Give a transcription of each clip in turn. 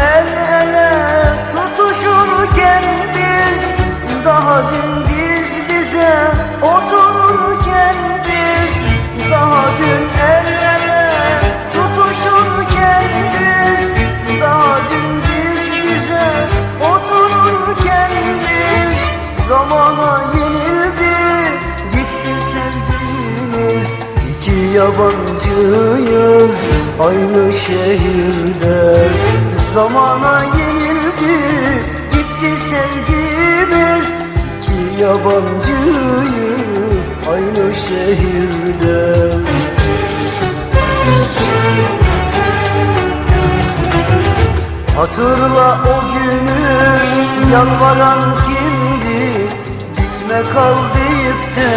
el ele tutuşurken biz Daha düngiz bize otururken biz Daha dün el ele tutuşurken biz Daha düngiz bize otururken biz Zamana yenildi gitti sevdiğimiz İki yabancıyız aynı şehirde. Zamana yenildi. Gitti sevgimiz İki yabancıyız aynı şehirde. Hatırla o günü yalvaran kimdi? Gitme kal deyip de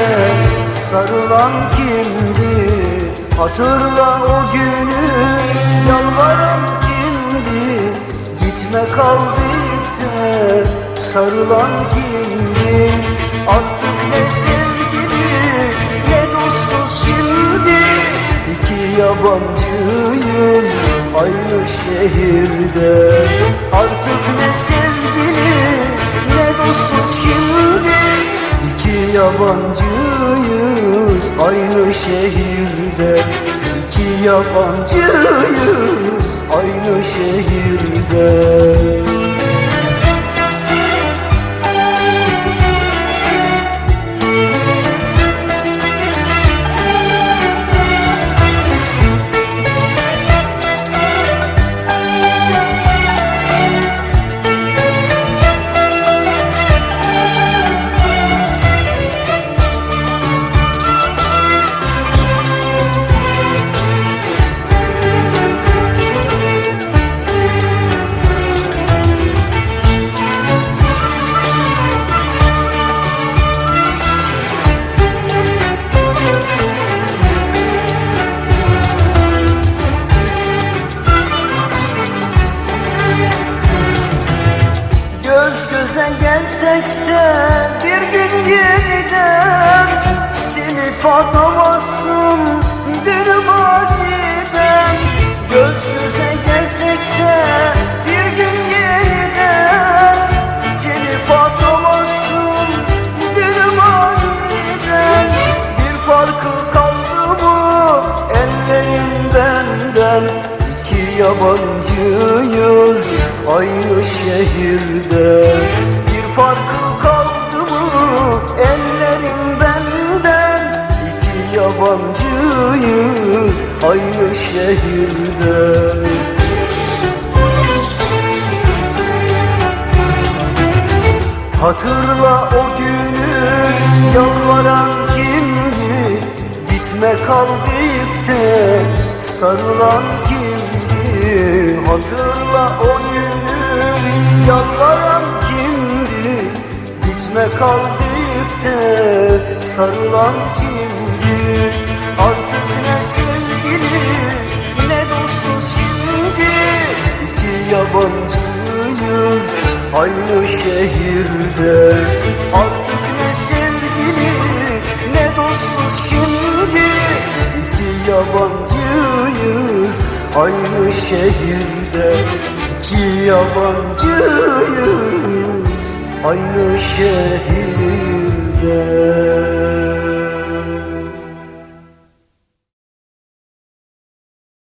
sarılan kimdi? Hatırla o günü yalvaran Gitme kal deyip de sarılan kimdi Artık ne sevgili ne dostuz şimdi. İki yabancıyız aynı şehirde. Artık ne sevgili ne dostuz şimdi. İki yabancıyız aynı şehirde. İki yabancıyız aynı şehirde göze gelsek de bir gün yeniden Silip atamazsın dün maziden yabancıyız aynı şehirde. Bir farkı kaldı mı ellerin benden? İki yabancıyız aynı şehirde. Hatırla o günü yalvaran kimdi? Gitme kal deyip de sarılan kimdi Hatırla o günü yalvaran kimdi? Gitme kal deyip de sarılan kimdi? Artık ne sevgili ne dostuz şimdi? İki yabancıyız aynı şehirde. Artık ne sevgili ne dostuz şimdi? İki yabancıyız aynı şehirde İki yabancıyız. Aynı şehirde